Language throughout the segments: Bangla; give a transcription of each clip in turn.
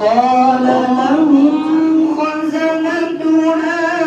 وقال لهم خزنتها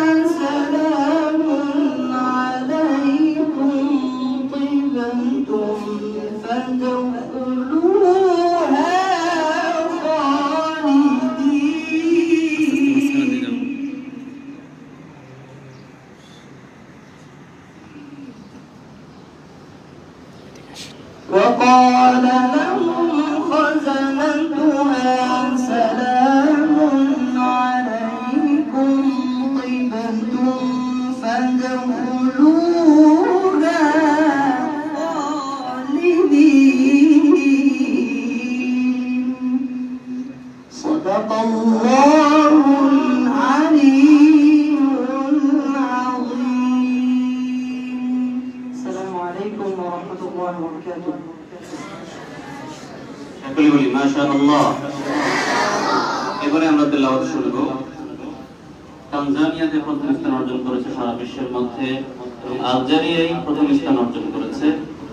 এবং আলজেরিয়ায় প্রথম স্থান অর্জন করেছে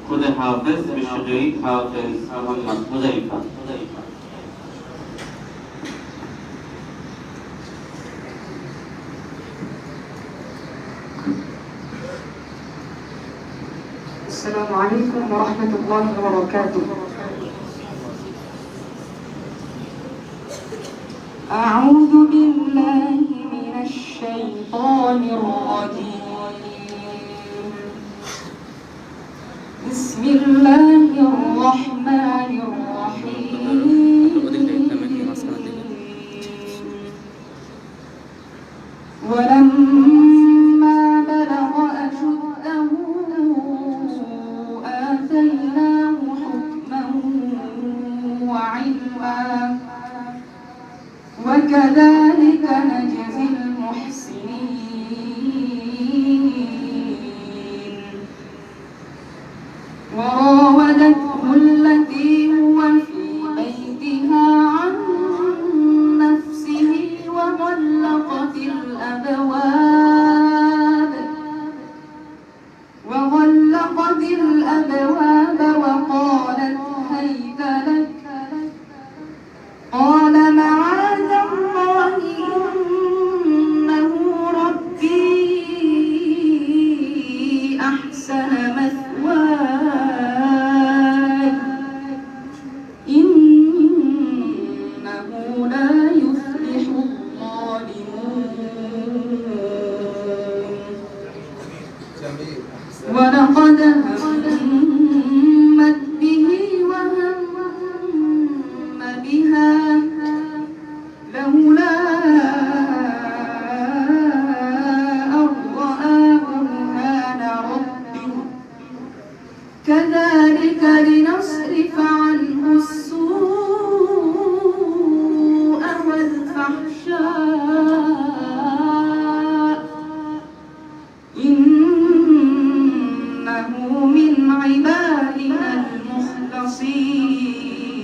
খুদে হাফেজ বিশ্বজয়ী হাফেজ মোহাম্মদ মুজাইফা السلام عليكم ورحمة الله وبركاته أعوذ بالله من الشيطان الرجيم Bismillahirrahmanirrahim.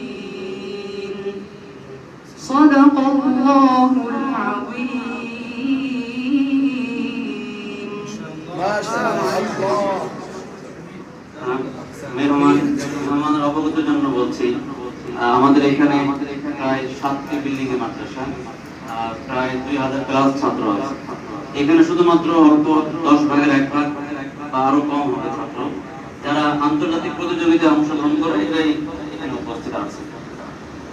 المخلصين صدق الله العظيم মেহমান মেহমানের অবগতির জন্য বলছি আহ, আমাদের এখানে প্রায় সাতটি বিল্ডিং এ মাদ্রাসা আর প্রায় দুই হাজার ক্লাস ছাত্র আছে এখানে শুধুমাত্র অল্প দশ ভাগের এক ভাগ বা আরো কম হবে ছাত্র যারা আন্তর্জাতিক প্রতিযোগিতায় অংশগ্রহণ করে এটাই এখানে উপস্থিত আছে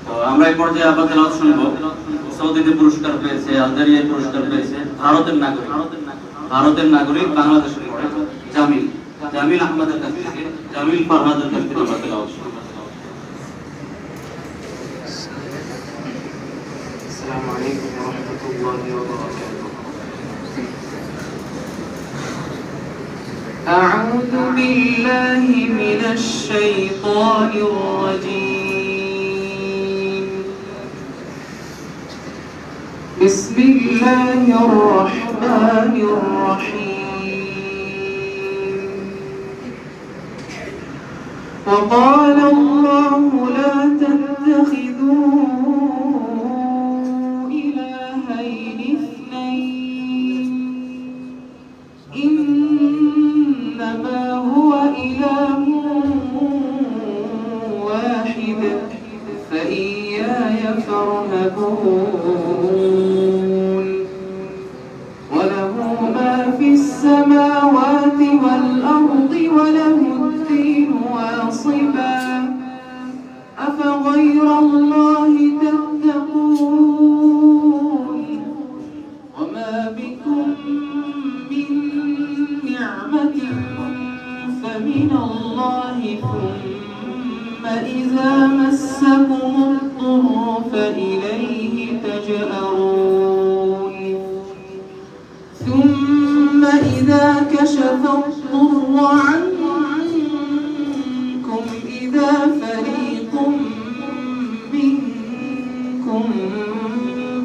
তো আমরা এই পর্যায়ে আবার তেলাওয়াত শুনবো সৌদিতে পুরস্কার পেয়েছে আলজেরিয়ায় পুরস্কার পেয়েছে ভারতের নাগরিক ভারতের নাগরিক বাংলাদেশের পড়ে জামিল জামিল আহমদের কাছ থেকে জামিল ফারহাদের কাছ থেকে আমরা তেলাওয়াত শুনবো السلام عليكم ورحمة الله وبركاته أعوذ بالله من الشيطان الرجيم. بسم الله الرحمن الرحيم. وقال الله لا تتخذوا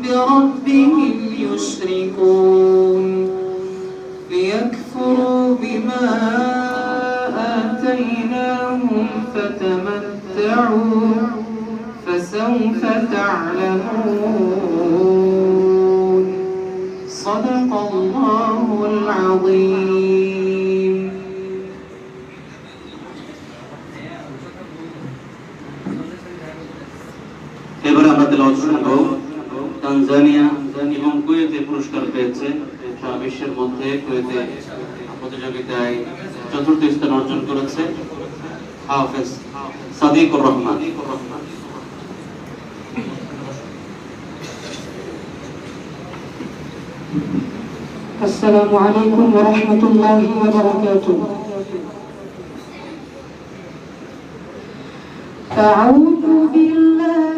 بربهم يشركون ليكفروا بما آتيناهم فتمتعوا فسوف تعلمون صدق الله العظيم এবারে আমরা তেলাওয়াত শুনবো তানজানিয়া এবং কুয়েতে পুরস্কার পেয়েছে সারা বিশ্বের মধ্যে কুয়েতে প্রতিযোগিতায় চতুর্থ স্থান অর্জন করেছে হাফেজ সাদিকুর রহমান السلام عليكم ورحمة الله وبركاته أعوذ بالله من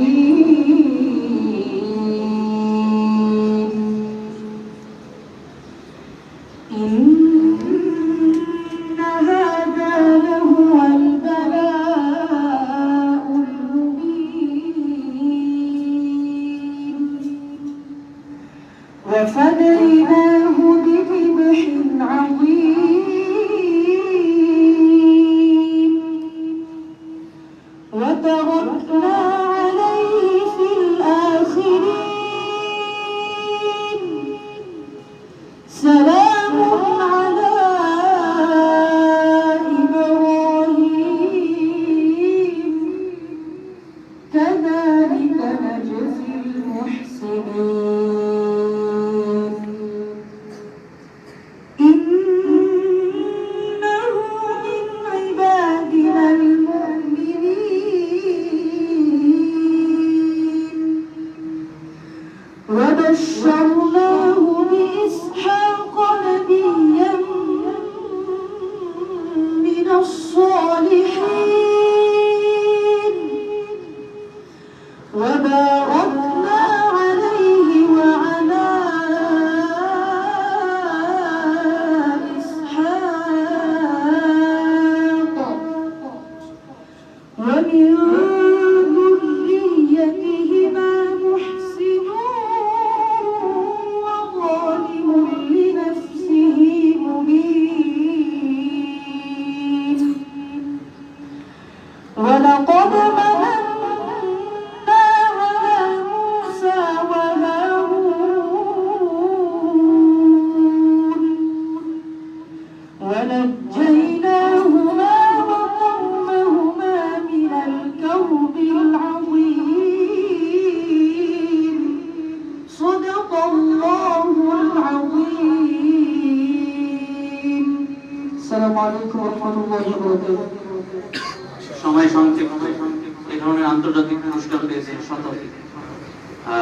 ولقد مننا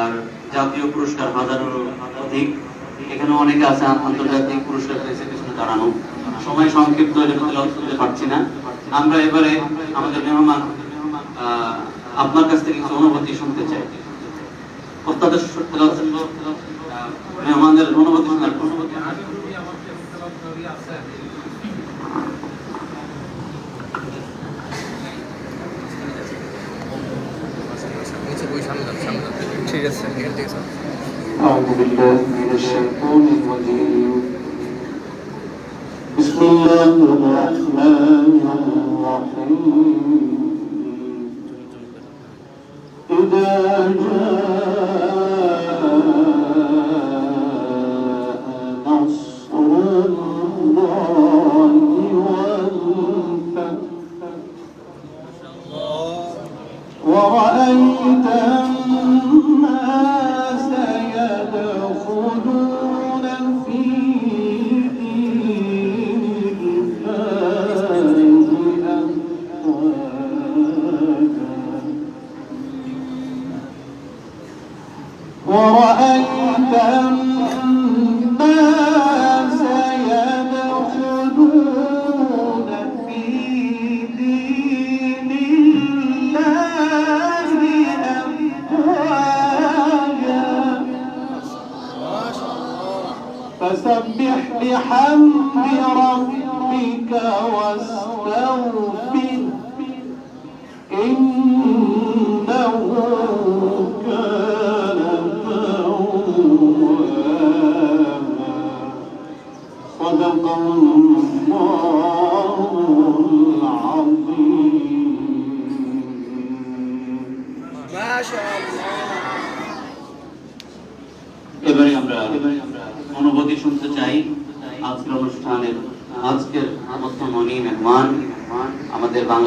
আর জাতীয় পুরস্কার হাজারেরও অধিক। এখানে অনেকে আছে আন্তর্জাতিক পুরস্কার পেয়েছে পিছনে দাঁড়ানো। সময় সংক্ষিপ্ত করতে পারছি না। আমরা এবারে আমাদের মেহমান আপনার কাছ থেকে কিছু অনুভূতি শুনতে চাই। আহ, মেহমানদের অনুভূতি শোনার অনুভূতি ঠিক আছে এখান থেকে স্যার أعوذ بالله من الشيطان الرجيم بسم الله الرحمن الرحيم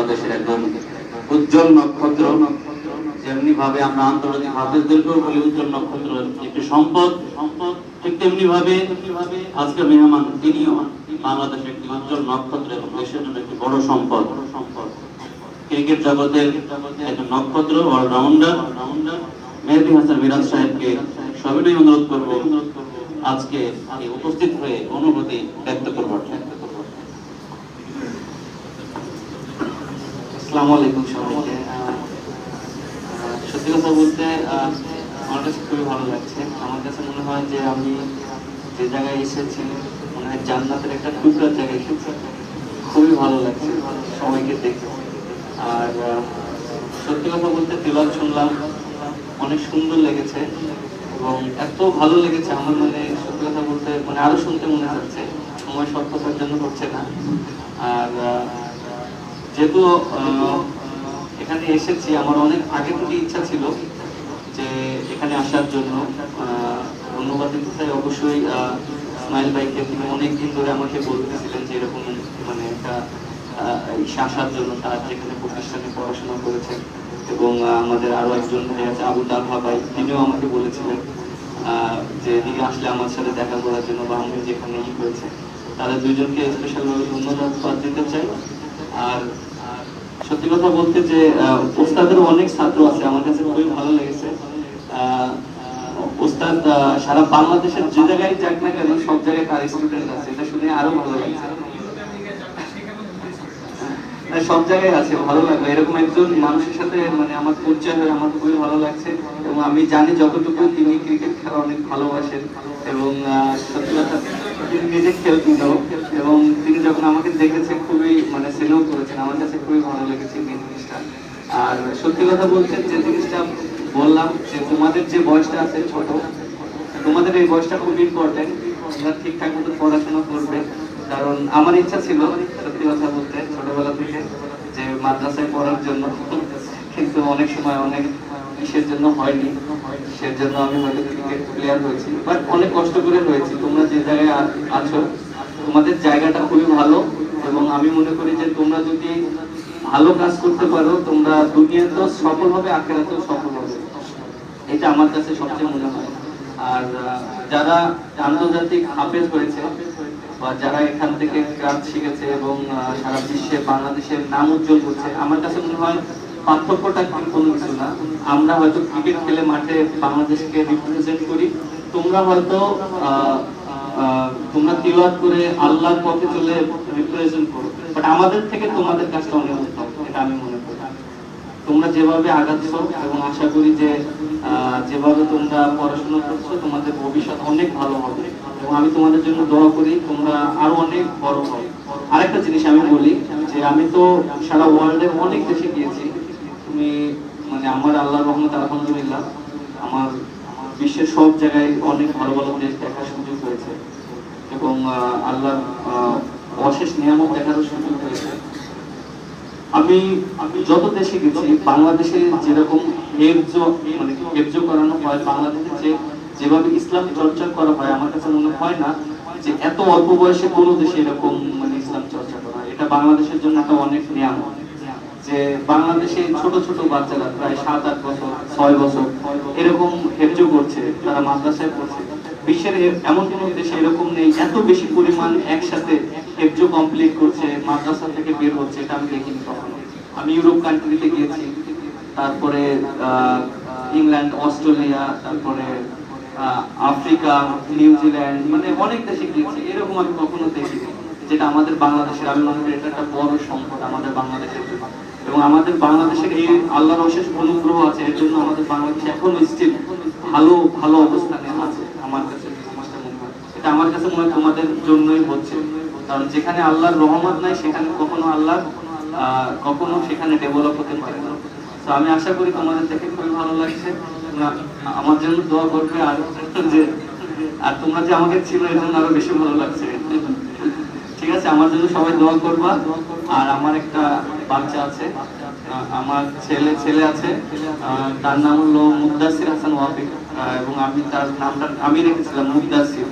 বাংলাদেশের একজন উজ্জ্বল নক্ষত্র যেমনি ভাবে আমরা আন্তর্জাতিক হাফেজদেরকেও বলি উজ্জ্বল নক্ষত্র একটি সম্পদ সম্পদ ঠিক তেমনি ভাবে আজকের মেহমান তিনিও বাংলাদেশের একটি উজ্জ্বল নক্ষত্র এবং দেশের জন্য একটি বড় সম্পদ। সম্পদ ক্রিকেট জগতের নক্ষত্র অলরাউন্ডার মেহেদি হাসান মিরাজ সাহেবকে সবিনয় অনুরোধ করব। আজকে উপস্থিত হয়ে অনুভূতি ব্যক্ত করবার আসসালামু আলাইকুম সবাইকে। সত্যি কথা বলতে আমার কাছে খুবই ভালো লাগছে। আমার কাছে মনে হয় যে আমি যে জায়গায় এসেছি, মনে হয় জান্নাতের একটা টুকরার জায়গায় এসেছি। খুবই ভালো লাগছে সবাইকে দেখে। আর সত্যি কথা বলতে তিলাল শুনলাম, অনেক সুন্দর লেগেছে এবং এত ভালো লেগেছে আমার মানে সত্যি কথা বলতে মানে আরও শুনতে মনে হচ্ছে। সময় স্বল্পতার জন্য হচ্ছে না। আর যেহেতু এখানে এসেছি আমার অনেক আগে থেকে ইচ্ছা ছিল যে এখানে আসার জন্য ধন্যবাদ দিতে চাই অবশ্যই আহ, ইসমাইল ভাইকে তিনি অনেক দিন ধরে আমাকে বলতেছিলেন যে এরকম মানে একটা আসার জন্য তার যেখানে প্রতিষ্ঠানে পড়াশোনা করেছেন এবং আমাদের আরও একজন ভাই আছে আবু তালহা ভাই তিনিও আমাকে বলেছিলেন যে এদিকে আসলে আমার সাথে দেখা করার জন্য বা আমি যেখানে ই হয়েছে তাদের দুইজনকে স্পেশাল ভাবে ধন্যবাদ দিতে চাই। আর সত্যি কথা বলতে যে আহ, ওস্তাদেরও অনেক ছাত্র আছে আমার কাছে খুবই ভালো লেগেছে। ওস্তাদ সারা বাংলাদেশের যে জায়গায় যাক না কেন সব জায়গায় তার স্টুডেন্ট আছে এটা শুনে আরও ভালো লাগছে। সব জায়গায় আছে ভালো লাগল। এরকম একজন মানুষের সাথে মানে আমার পরিচয় হয়ে আমার খুবই ভালো লাগছে। এবং আমি জানি যতটুকু তিনি ক্রিকেট খেলা অনেক ভালোবাসেন। এবং সত্যি কথা তিনি নিজে খেলতেনও এবং তিনি যখন আমাকে দেখেছে খুবই মানে স্নেহ করেছেন আমার কাছে খুবই ভালো লেগেছে এই জিনিসটা। আর সত্যি কথা বলতে, যে জিনিসটা বললাম যে তোমাদের যে বয়সটা আছে ছোট, তোমাদের এই বয়সটা খুব ইম্পর্টেন্ট তোমরা ঠিকঠাক মতো পড়াশোনা করবে। কারণ আমার ইচ্ছা ছিল, সত্যি কথা বলতে, ছোটবেলা থেকে যে মাদ্রাসায় পড়ার জন্য। কিন্তু অনেক সময় অনেক কিসের জন্য হয়নি? সেজন্য আমি হয়তো বাট অনেক কষ্ট করে হয়েছি তোমরা যে জায়গায় আছো, তোমাদের জায়গাটা খুবই ভালো এবং আমি মনে করি যে তোমরা যদি ভালো কাজ করতে পারো, তোমরা দুনিয়াতেও সফল হবে আখেরাতেও সফল হবে। এটা আমার কাছে সবচেয়ে মনে হয়। আর যারা আন্তর্জাতিক হাফেজ হয়েছে বা যারা এখান থেকে কাজ শিখেছে এবং সারা বিশ্বে, বাংলাদেশের নাম উজ্জ্বল করছে, আমার কাছে মনে হয় পার্থক্যটা কি কোনো কিছু না? আমরা হয়তো ক্রিকেট খেলে মাঠে বাংলাদেশকে রিপ্রেজেন্ট করি। তোমরা হয়তো তোমরা তিলাওয়াত করে আল্লাহর পথে চলে রিপ্রেজেন্ট করো। বাট আমাদের থেকে তোমাদের কাজটা অনেক উত্তম, এটা আমি মনে করি। তোমরা যেভাবে আগাচ্ছ এবং আশা করি যে যেভাবে তোমরা পড়াশোনা করছ, তোমাদের ভবিষ্যৎ অনেক ভালো হবে। এবং আমি তোমাদের জন্য দোয়া করি, তোমরা আরও অনেক বড় হবে আরেকটা জিনিস আমি বলি, যে আমি তো সারা ওয়ার্ল্ডে অনেক দেশে গিয়েছি। তুমি মানে আমার আল্লাহর রহমত আলহামদুলিল্লাহ আমার বিশ্বের সব জায়গায় অনেক ভালো ভালো দেশ দেখার সুযোগ হয়েছে এবং আহ, অশেষ নিয়ামক দেখারও সুযোগ হয়েছে। আমি আমি যত দেশে গেছি বাংলাদেশে যেরকম হেফজ মানে হেফজ করানো হয় বাংলাদেশে যে যেভাবে ইসলাম চর্চা করা হয় আমার কাছে মনে হয় না যে এত অল্প বয়সে কোনো দেশে এরকম মানে ইসলাম চর্চা করা হয়। এটা বাংলাদেশের জন্য একটা অনেক নিয়ামক যে বাংলাদেশে ছোট ছোট বাচ্চারা প্রায় সাত, আট বছর, ছয় বছর এরকম হেফজ করছে, তারা মাদ্রাসায় পড়ছে। বিশ্বের এমন কোনো দেশে এরকম নেই, এত বেশি পরিমাণ একসাথে হেফজ কমপ্লিট করছে, মাদ্রাসা থেকে বের হচ্ছে, এটা আমি দেখিনি কখনো। আমি ইউরোপ কান্ট্রিতে গিয়েছি, তারপরে ইংল্যান্ড, অস্ট্রেলিয়া, তারপরে আফ্রিকা নিউজিল্যান্ড মানে অনেক দেশে গিয়েছি, এরকম আমি কখনো দেখিনি। যেটা আমাদের বাংলাদেশের, আমি মনে করি এটা একটা বড় সম্পদ আমাদের বাংলাদেশের জন্য। এবং আমাদের বাংলাদেশের এই আল্লাহর অশেষ অনুগ্রহ আছে, এর জন্য আমাদের বাংলাদেশ এখনও স্টিল ভালো ভালো অবস্থানে আছে, আমার কাছে এটা আমার কাছে মনে হয় তোমাদের জন্যই হচ্ছে। কারণ যেখানে আল্লাহর রহমত নাই, সেখানে কখনো আল্লাহ কখনো সেখানে ডেভেলপ হতে পারে তো আমি আশা করি তোমাদের দেখে খুবই ভালো লাগছে। আমার জন্য দোয়া করবে আর যে, আর তোমরা যে আমাকে ছিল এর জন্য আরও বেশি ভালো লাগছে। ঠিক আছে, আমার জন্য সবাই দোয়া করবা। আর আমার একটা বাচ্চা আছে আমার ছেলে ছেলে আছে তার নাম হলো মুদাসির হাসান ওয়াফিক এবং আমি তার নামটা আমি রেখেছিলাম মুদাসির।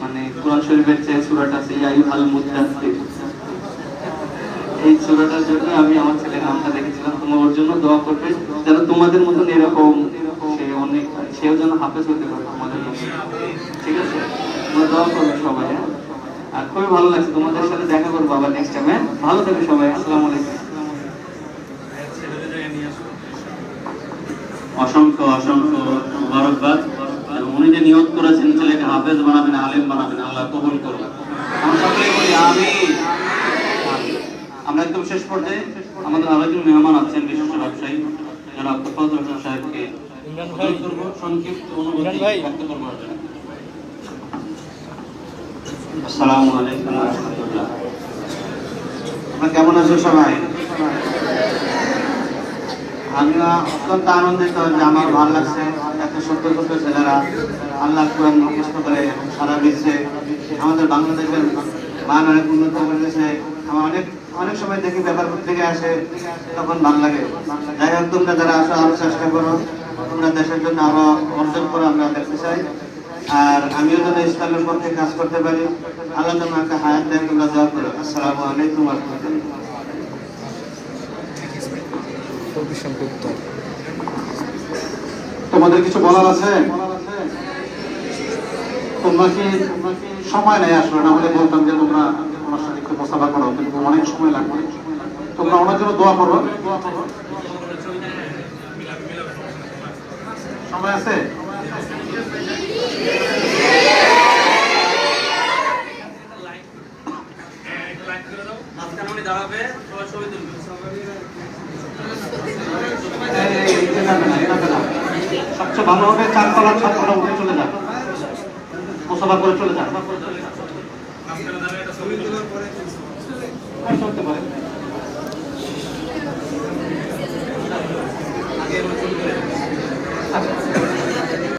মানে কোরআন শরীফের যে সূরাটা আছে ইয়াইহাল মুদাসির এই ছোটটার জন্য আমি আমার ছেলের নামটা রেখেছিলাম, তোমার ওর জন্য দোয়া করবে, যেন তোমাদের মতন এরকম সে অনেক, সেও যেন হাফেজ হতে পারে তোমাদের মতো ঠিক আছে? তোমরা দোয়া করবে সবাই হ্যাঁ? আর খুবই ভালো লাগছে। তোমাদের সাথে দেখা করব আবার নেক্সট টাইম হ্যাঁ? ভালো থাকবে সবাই আসসালামু আলাইকুম। অসংখ্য অসংখ্য মুবারকবাদ। উনি যে নিয়োগ করেছেন ছেলেকে হাফেজ বানাবেন আলেম বানাবেন আল্লাহ কবুল করুন আমরা সকলেই আমি আমরা একদম শেষ পর্যায়ে। আমাদের আরও একজন মেহমান আছেন বিশিষ্ট ব্যবসায়ী হোসেন সাহেবকে সংক্ষিপ্ত অনুভূতি ব্যক্ত করবার জন্য কেমন আছো সবাই? আমি অত্যন্ত আনন্দিত যে আমার ভালো লাগছে এত ছোট্ট ছোট্ট ছেলেরা আল্লাহ কোরআন মুখস্থ করে সারা বিশ্বে আমাদের বাংলাদেশের মান অনেক উন্নত করে দিয়েছে। আমার অনেক অনেক সময় দেখি ব্যাপার থেকে আসে, তখন ভালো লাগে। যাই হোক, তোমরা যারা আসো আরও চেষ্টা করো। তোমরা দেশের জন্য আরও অর্জন করো, আমরা দেখতে চাই। আর আমিও যেন ইসলামের পক্ষে কাজ করতে পারি। আল্লাহ তোমাকে হায়াত দেয় তোমরা দোয়া করো। আসসালামু আলাইকুম তোমাদের কিছু বলার আছে? তোমরা কি সময় নেই আসলে? না হলে বলতাম যে তোমরা তোমার সাথে একটু মোসাফা করো, কিন্তু অনেক সময় লাগবে। তোমরা ওনার জন্য দোয়া করো। সময় আছে এই, এই, এই, এটা যাবে না, এটা যাবে না। সবচেয়ে ভালো হবে চারতলা